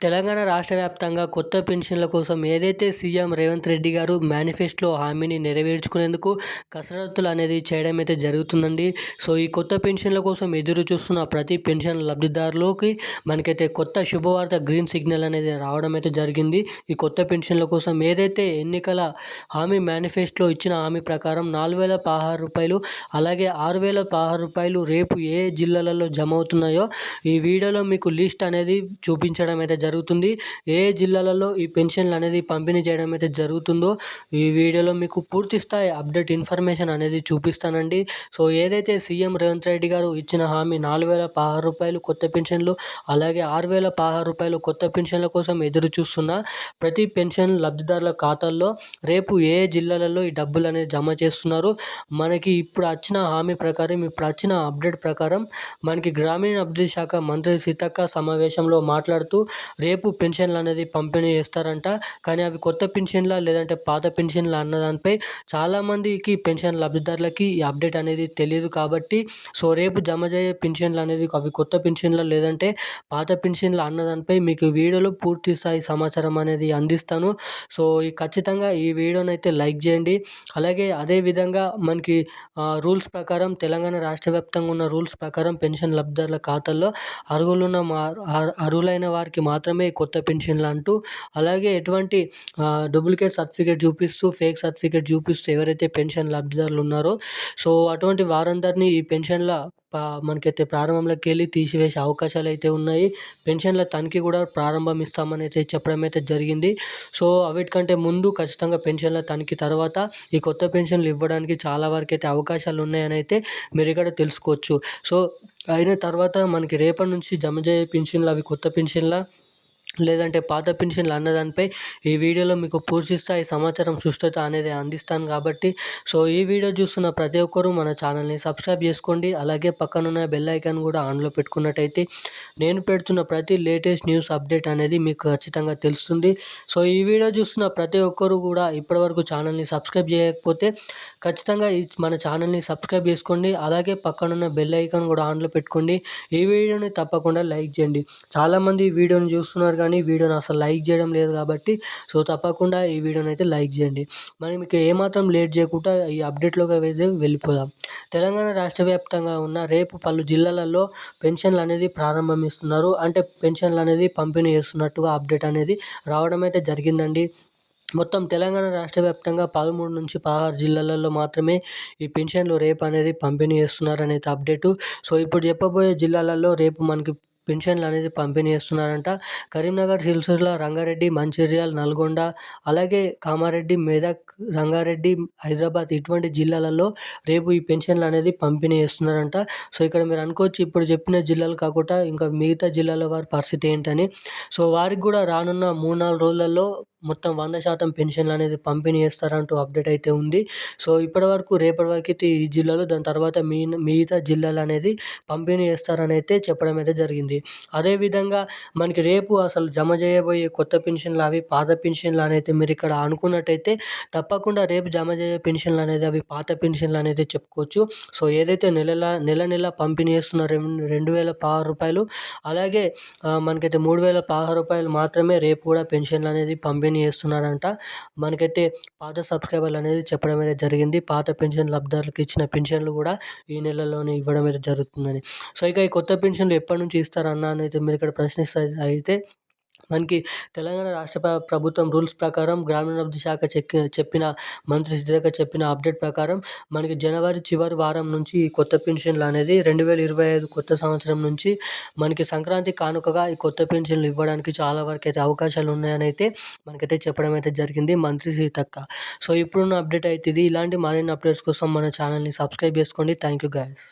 తెలంగాణ రాష్ట్ర వ్యాప్తంగా కొత్త పెన్షన్ల కోసం ఏదైతే సీఎం రేవంత్ రెడ్డి గారు మేనిఫెస్టోలో హామీని నెరవేర్చుకునేందుకు కసరత్తులు అనేది చేయడం అయితే జరుగుతుందండి. సో ఈ కొత్త పెన్షన్ల కోసం ఎదురు చూస్తున్న ప్రతి పెన్షన్ లబ్ధిదారులోకి మనకైతే కొత్త శుభవార్త గ్రీన్ సిగ్నల్ అనేది రావడం అయితే జరిగింది. ఈ కొత్త పెన్షన్ల కోసం ఏదైతే ఎన్నికల హామీ మేనిఫెస్టోలో ఇచ్చిన హామీ ప్రకారం నాలుగు వేల పదహారు రూపాయలు అలాగే ఆరు వేల పదహారు రూపాయలు రేపు ఏ జిల్లాలలో జమ అవుతున్నాయో ఈ వీడియోలో మీకు లిస్ట్ అనేది చూపించడం అయితే జరుగుతుంది. ఏ జిల్లాలలో ఈ పెన్షన్లు అనేది పంపిణీ చేయడం అయితే జరుగుతుందో ఈ వీడియోలో మీకు పూర్తి స్థాయి అప్డేట్ ఇన్ఫర్మేషన్ అనేది చూపిస్తానండి. సో ఏదైతే సీఎం రేవంత్ రెడ్డి గారు ఇచ్చిన హామీ నాలుగు వేల పదహారు రూపాయలు కొత్త పెన్షన్లు అలాగే ఆరు వేల పదహారు రూపాయలు కొత్త పెన్షన్ల కోసం ఎదురు చూస్తున్న ప్రతి పెన్షన్ లబ్ధిదారుల ఖాతాల్లో రేపు ఏ జిల్లాలలో ఈ డబ్బులు అనేది జమ చేస్తున్నారు? మనకి ఇప్పుడు వచ్చిన హామీ ప్రకారం ఇప్పుడు వచ్చిన అప్డేట్ ప్రకారం మనకి గ్రామీణ అభివృద్ధి శాఖ మంత్రి సీతక్క సమావేశంలో మాట్లాడుతూ రేపు పెన్షన్లు అనేది పంపిణీ చేస్తారంట. కానీ అవి కొత్త పెన్షన్లా లేదంటే పాత పెన్షన్లా అన్న దానిపై చాలామందికి పెన్షన్ లబ్ధిదారులకి ఈ అప్డేట్ అనేది తెలియదు కాబట్టి సో రేపు జమ చేయ పెన్షన్లు అనేది అవి కొత్త పెన్షన్లా లేదంటే పాత పెన్షన్లు అన్న దానిపై మీకు వీడియోలో పూర్తి స్థాయి సమాచారం అనేది అందిస్తాను. సో ఈ ఖచ్చితంగా ఈ వీడియోని అయితే లైక్ చేయండి. అలాగే అదేవిధంగా మనకి రూల్స్ ప్రకారం తెలంగాణ రాష్ట్ర వ్యాప్తంగా ఉన్న రూల్స్ ప్రకారం పెన్షన్ లబ్ధిదారుల ఖాతాల్లో అర్హులున్న మా అర్హులైన వారికి మాత్రం మాత్రమే కొత్త పెన్షన్లు అంటూ అలాగే ఎటువంటి డూప్లికేట్ సర్టిఫికేట్ చూపిస్తూ ఫేక్ సర్టిఫికేట్ చూపిస్తూ ఎవరైతే పెన్షన్ లబ్ధిదారులు ఉన్నారో సో అటువంటి వారందరినీ ఈ పెన్షన్ల మనకైతే ప్రారంభంలోకి వెళ్ళి తీసివేసే అవకాశాలు అయితే ఉన్నాయి. పెన్షన్ల తనిఖీ కూడా ప్రారంభం ఇస్తామని అయితే చెప్పడం అయితే జరిగింది. సో అవిటికంటే ముందు ఖచ్చితంగా పెన్షన్ల తనిఖీ తర్వాత ఈ కొత్త పెన్షన్లు ఇవ్వడానికి చాలా వరకు అయితే అవకాశాలు ఉన్నాయని అయితే మీరు ఇక్కడ తెలుసుకోవచ్చు. సో అయిన తర్వాత మనకి రేపటి నుంచి జమ చేయ పెన్షన్లు అవి కొత్త పెన్షన్ల లేదంటే పాత పెన్షన్లు అన్నదానిపై ఈ వీడియోలో మీకు పూర్తి స్థాయి సమాచారం సుష్టత అనేది అందిస్తాను కాబట్టి సో ఈ వీడియో చూస్తున్న ప్రతి ఒక్కరూ మన ఛానల్ని సబ్స్క్రైబ్ చేసుకోండి. అలాగే పక్కనున్న బెల్ ఐకాన్ కూడా ఆన్లో పెట్టుకున్నట్టయితే నేను పెడుతున్న ప్రతి లేటెస్ట్ న్యూస్ అప్డేట్ అనేది మీకు ఖచ్చితంగా తెలుస్తుంది. సో ఈ వీడియో చూస్తున్న ప్రతి ఒక్కరు కూడా ఇప్పటివరకు ఛానల్ని సబ్స్క్రైబ్ చేయకపోతే ఖచ్చితంగా మన ఛానల్ని సబ్స్క్రైబ్ చేసుకోండి. అలాగే పక్కనున్న బెల్ ఐకాన్ కూడా ఆన్లో పెట్టుకోండి. ఈ వీడియోని తప్పకుండా లైక్ చేయండి. చాలామంది ఈ వీడియోని చూస్తున్నారు కానీ వీడియోని అసలు లైక్ చేయడం లేదు కాబట్టి సో తప్పకుండా ఈ వీడియోని అయితే లైక్ చేయండి. మనం మీకు ఏమాత్రం లేట్ చేయకుండా ఈ అప్డేట్లోకి అయితే వెళ్ళిపోదాం. తెలంగాణ రాష్ట్ర వ్యాప్తంగా ఉన్న రేపు పలు జిల్లాలలో పెన్షన్లు అనేది ప్రారంభమిస్తున్నారు. అంటే పెన్షన్లు అనేది పంపిణీ చేస్తున్నట్టుగా అప్డేట్ అనేది రావడం అయితే జరిగిందండి. మొత్తం తెలంగాణ రాష్ట్ర వ్యాప్తంగా పదమూడు నుంచి పదహారు జిల్లాలలో మాత్రమే ఈ పెన్షన్లు రేపు అనేది పంపిణీ చేస్తున్నారనేది అప్డేటు. సో ఇప్పుడు చెప్పబోయే జిల్లాలలో రేపు మనకి పెన్షన్లు అనేది పంపిణీ చేస్తున్నారంట కరీంనగర్ సిరిసిల్ల రంగారెడ్డి మంచిర్యాల నల్గొండ అలాగే కామారెడ్డి మెదక్ రంగారెడ్డి హైదరాబాద్ ఇటువంటి జిల్లాలలో రేపు ఈ పెన్షన్లు అనేది పంపిణీ చేస్తున్నారంట సో ఇక్కడ మీరు అనుకోవచ్చు ఇప్పుడు చెప్పిన జిల్లాలు కాకుండా ఇంకా మిగతా జిల్లాల వారి పరిస్థితి ఏంటని. సో వారికి కూడా రానున్న మూడు నాలుగు రోజులలో మొత్తం వంద శాతం పెన్షన్లు అనేది పంపిణీ చేస్తారంటూ అప్డేట్ అయితే ఉంది. సో ఇప్పటివరకు రేపటి వరకు అయితే ఈ జిల్లాలో దాని తర్వాత మీ మిగతా జిల్లాలు అనేది పంపిణీ చేస్తారని అయితే చెప్పడం అయితే జరిగింది. అదేవిధంగా మనకి రేపు అసలు జమ చేయబోయే కొత్త పెన్షన్లు అవి పాత పెన్షన్లు అనేది మీరు ఇక్కడ అనుకున్నట్టయితే తప్పకుండా రేపు జమ చేయే పెన్షన్లు అనేది అవి పాత పెన్షన్లు అనేది చెప్పుకోవచ్చు. సో ఏదైతే నెలల నెల నెల పంపిణీ చేస్తున్న రెండు వేల పదహారు రూపాయలు అలాగే మనకైతే మూడు వేల పదహారు రూపాయలు మాత్రమే రేపు కూడా పెన్షన్లు అనేది పంపిణీ పెన్షన్ చేస్తున్నారంట. మనకైతే పాత సబ్స్క్రైబర్లు అనేది చెప్పడం అయితే జరిగింది. పాత పెన్షన్ లబ్ధిదారులకు ఇచ్చిన పెన్షన్లు కూడా ఈ నెలలోనే ఇవ్వడం అయితే జరుగుతుందని. సో ఇక ఈ కొత్త పెన్షన్లు ఎప్పటి నుంచి ఇస్తారన్న అనేది మీరు ఇక్కడ ప్రశ్నిస్తే అయితే మనకి తెలంగాణ రాష్ట్ర ప్రభుత్వం రూల్స్ ప్రకారం గ్రామీణాభివృద్ధి శాఖ చెక్కి చెప్పిన మంత్రి సీతక్క చెప్పిన అప్డేట్ ప్రకారం మనకి జనవరి చివరి వారం నుంచి ఈ కొత్త పెన్షన్లు అనేది రెండు వేల ఇరవై ఐదు కొత్త సంవత్సరం నుంచి మనకి సంక్రాంతి కానుకగా ఈ కొత్త పెన్షన్లు ఇవ్వడానికి చాలా వరకు అయితే అవకాశాలు ఉన్నాయని అయితే మనకైతే చెప్పడం అయితే జరిగింది మంత్రి సీతక్క. సో ఇప్పుడున్న అప్డేట్ అయితే ఇది. ఇలాంటి మరిన్ని అప్డేట్స్ కోసం మన ఛానల్ని సబ్స్క్రైబ్ చేసుకోండి. Thank you guys